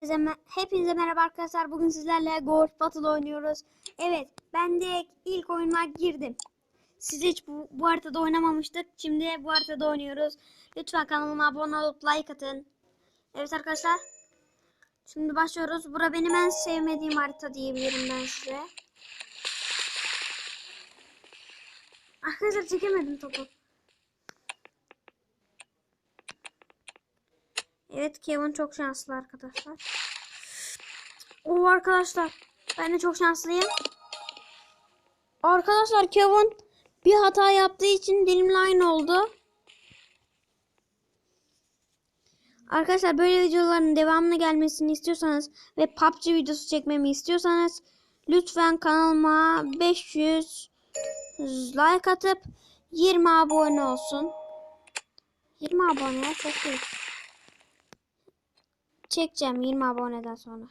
Hepinize, hepinize merhaba arkadaşlar. Bugün sizlerle Golf Battle oynuyoruz. Evet, ben de ilk oyuna girdim. Siz hiç bu, bu haritada oynamamıştık. Şimdi bu haritada oynuyoruz. Lütfen kanalıma abone olup like atın. Evet arkadaşlar. Şimdi başlıyoruz. Bura benim en sevmediğim harita diyebilirim ben size. Arkadaşlar çekemedim topu. Evet Kevin çok şanslı arkadaşlar. Oo arkadaşlar. Ben de çok şanslıyım. Arkadaşlar Kevin bir hata yaptığı için dilimle aynı oldu. Arkadaşlar böyle videoların devamlı gelmesini istiyorsanız ve PUBG videosu çekmemi istiyorsanız lütfen kanalıma 500 like atıp 20 abone olsun. 20 abone çok değil. Çekeceğim 20 aboneden sonra.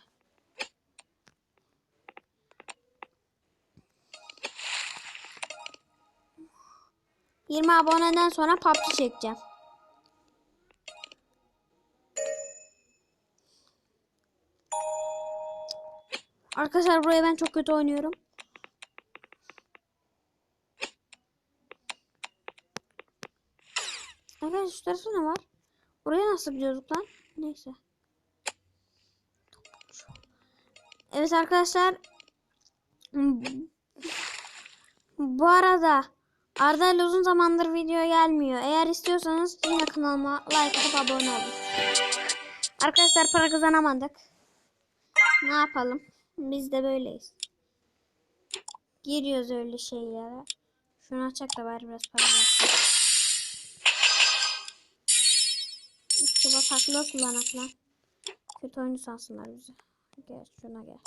Yirmi aboneden sonra PUBG çekeceğim. Arkadaşlar buraya ben çok kötü oynuyorum. Arkadaşlar şu tarafta ne var? Oraya nasıl gidiyorduk lan? Neyse. Evet arkadaşlar. Bu arada Arda ile uzun zamandır video gelmiyor. Eğer istiyorsanız yine kanalıma like atıp abone olun. Arkadaşlar para kazanamadık. Ne yapalım? Biz de böyleyiz. Giriyoruz öyle şeylere. Şunu açacak da bari biraz para versin. İşte bataklığı kullanak lan. Kötü oyuncu sansınlar bizi. Gel şuna gel.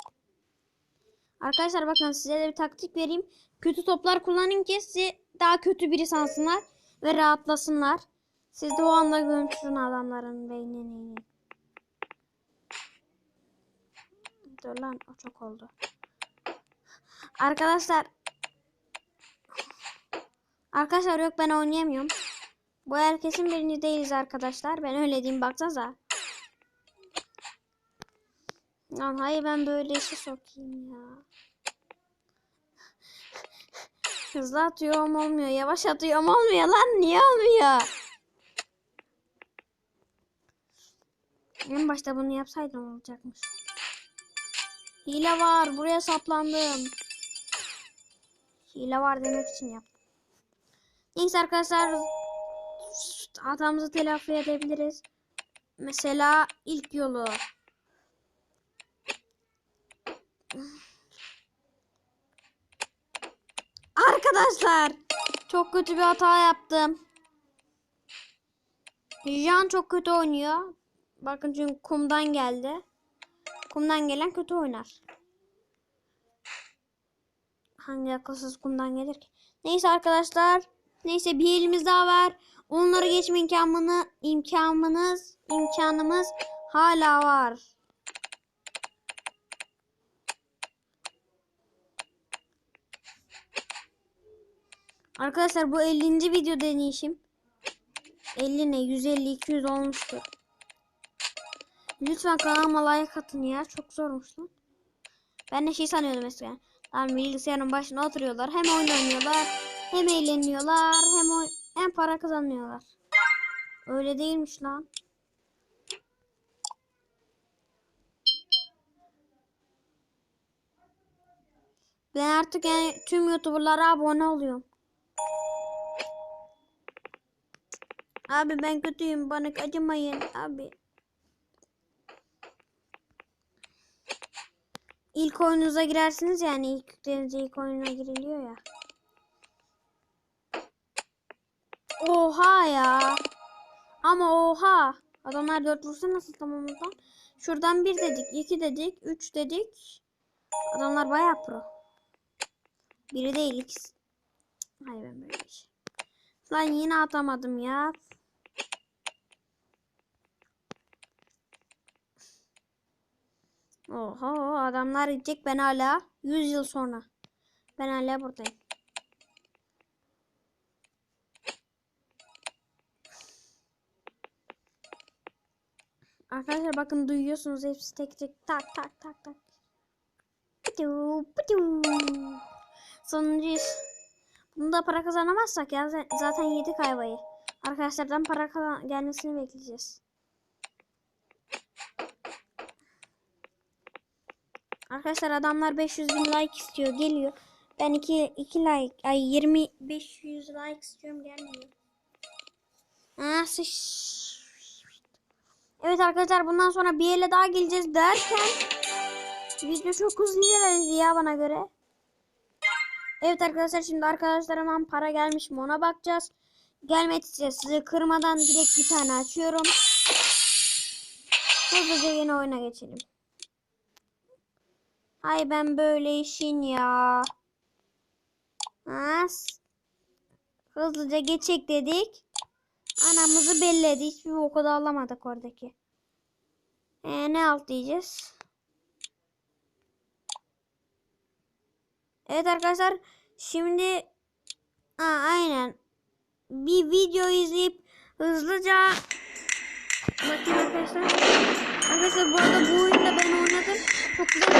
Arkadaşlar bakın size de bir taktik vereyim. Kötü toplar kullanın ki sizi daha kötü biri sansınlar ve rahatlasınlar. Siz de o anda gömçürün adamların beynini. Dur lan o çok oldu. Arkadaşlar Arkadaşlar yok ben oynayamıyorum. Bu herkesin birinci değiliz arkadaşlar. Ben öyle diyeyim baksanıza. Lan hayır ben böyle işe sokayım ya. Hızlı atıyorum olmuyor. Yavaş atıyorum olmuyor lan. Niye olmuyor? En başta bunu yapsaydım olacakmış. Hile var. Buraya saplandım. Hile var demek için yaptım. Neyse arkadaşlar. Hatamızı telafi edebiliriz. Mesela ilk yolu. Arkadaşlar çok kötü bir hata yaptım. Jan çok kötü oynuyor. Bakın çünkü kumdan geldi. Kumdan gelen kötü oynar. Hangi akılsız kumdan gelir ki? Neyse arkadaşlar. Neyse bir elimiz daha var. Onları geçme imkanını imkanımız imkanımız hala var. Arkadaşlar bu 50. video deneyişim. 50 ne 150 200 olmuştur. Lütfen kanalıma like atın ya. Çok zormuş lan. Ben de şey sanıyordum eskiden. Tam bilgisayarın başına oturuyorlar. Hem oyun oynuyorlar. Hem eğleniyorlar. Hem hem para kazanıyorlar. Öyle değilmiş lan. Ben artık yani tüm YouTuber'lara abone oluyorum. Abi ben kötüyüm. Bana acımayın abi. İlk oyununuza girersiniz yani ilk yüklerince ilk oyuna giriliyor ya. Oha ya. Ama oha. Adamlar dört vursa nasıl tamamız lan? Şuradan bir dedik, iki dedik, üç dedik. Adamlar bayağı pro. Biri değil ikisi. Hayır ben böyle bir şey. Lan yine atamadım ya. Oho adamlar gidecek ben hala 100 yıl sonra. Ben hala buradayım. Arkadaşlar bakın duyuyorsunuz hepsi tek tek tak tak tak tak. Pıtı pıtı. Sonuncuyuz. Bunda para kazanamazsak ya zaten yedik ayvayı. Arkadaşlardan para gelmesini bekleyeceğiz. Arkadaşlar adamlar 500 bin like istiyor geliyor. Ben 2 2 like ay 20 500 like istiyorum gelmiyor. Ah, sıç. Evet arkadaşlar bundan sonra bir ele daha geleceğiz derken video çok hızlı ilerledi ya bana göre. Evet arkadaşlar şimdi arkadaşlarımdan para gelmiş mi ona bakacağız. Gelmediyse sizi kırmadan direkt bir tane açıyorum. Hızlıca yeni oyuna geçelim. Ay ben böyle işin ya. As. Hızlıca geçecek dedik. Anamızı belledi. Hiçbir boku da alamadık oradaki. Ee, ne alt diyeceğiz? Evet arkadaşlar. Şimdi Aa, aynen. Bir video izleyip hızlıca Bakın arkadaşlar. Arkadaşlar bu arada bu oyunda ben oynadım. Çok güzel.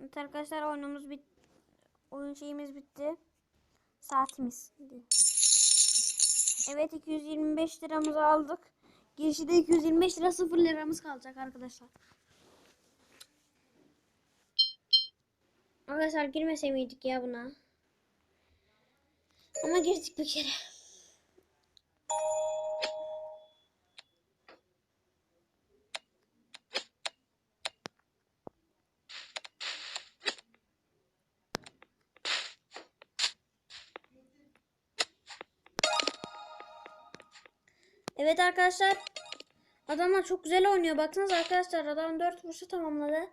Evet arkadaşlar oyunumuz bit oyun şeyimiz bitti. Saatimiz. Evet 225 liramızı aldık. Girişi de 225 lira 0 liramız kalacak arkadaşlar. Arkadaşlar girmese miydik ya buna? Ama girdik bir kere. Evet arkadaşlar. Adamlar çok güzel oynuyor. Baksanız arkadaşlar adam 4 vuruşu tamamladı.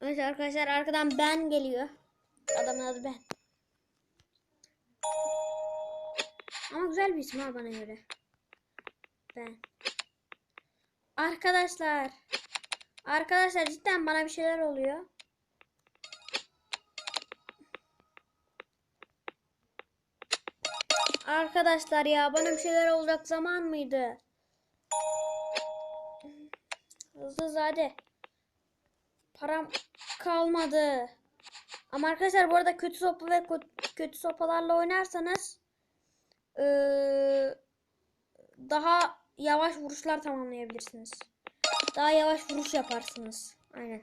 Evet arkadaşlar arkadan ben geliyor. Adamın adı ben. Ama güzel bir isim ha bana göre. Ben. Arkadaşlar. Arkadaşlar cidden bana bir şeyler oluyor. Arkadaşlar ya bana bir şeyler olacak zaman mıydı? Hızlı hadi. Param kalmadı. Ama arkadaşlar bu arada kötü sopa ve kö- kötü sopalarla oynarsanız eee, daha yavaş vuruşlar tamamlayabilirsiniz. Daha yavaş vuruş yaparsınız. Aynen.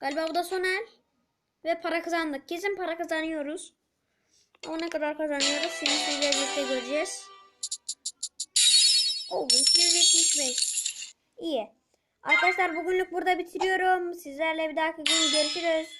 Galiba bu da son el. Ve para kazandık. Kesin para kazanıyoruz. Ama ne kadar kazanıyoruz şimdi sizlerle birlikte göreceğiz. Oo 275. İyi. Arkadaşlar bugünlük burada bitiriyorum. Sizlerle bir dahaki gün görüşürüz.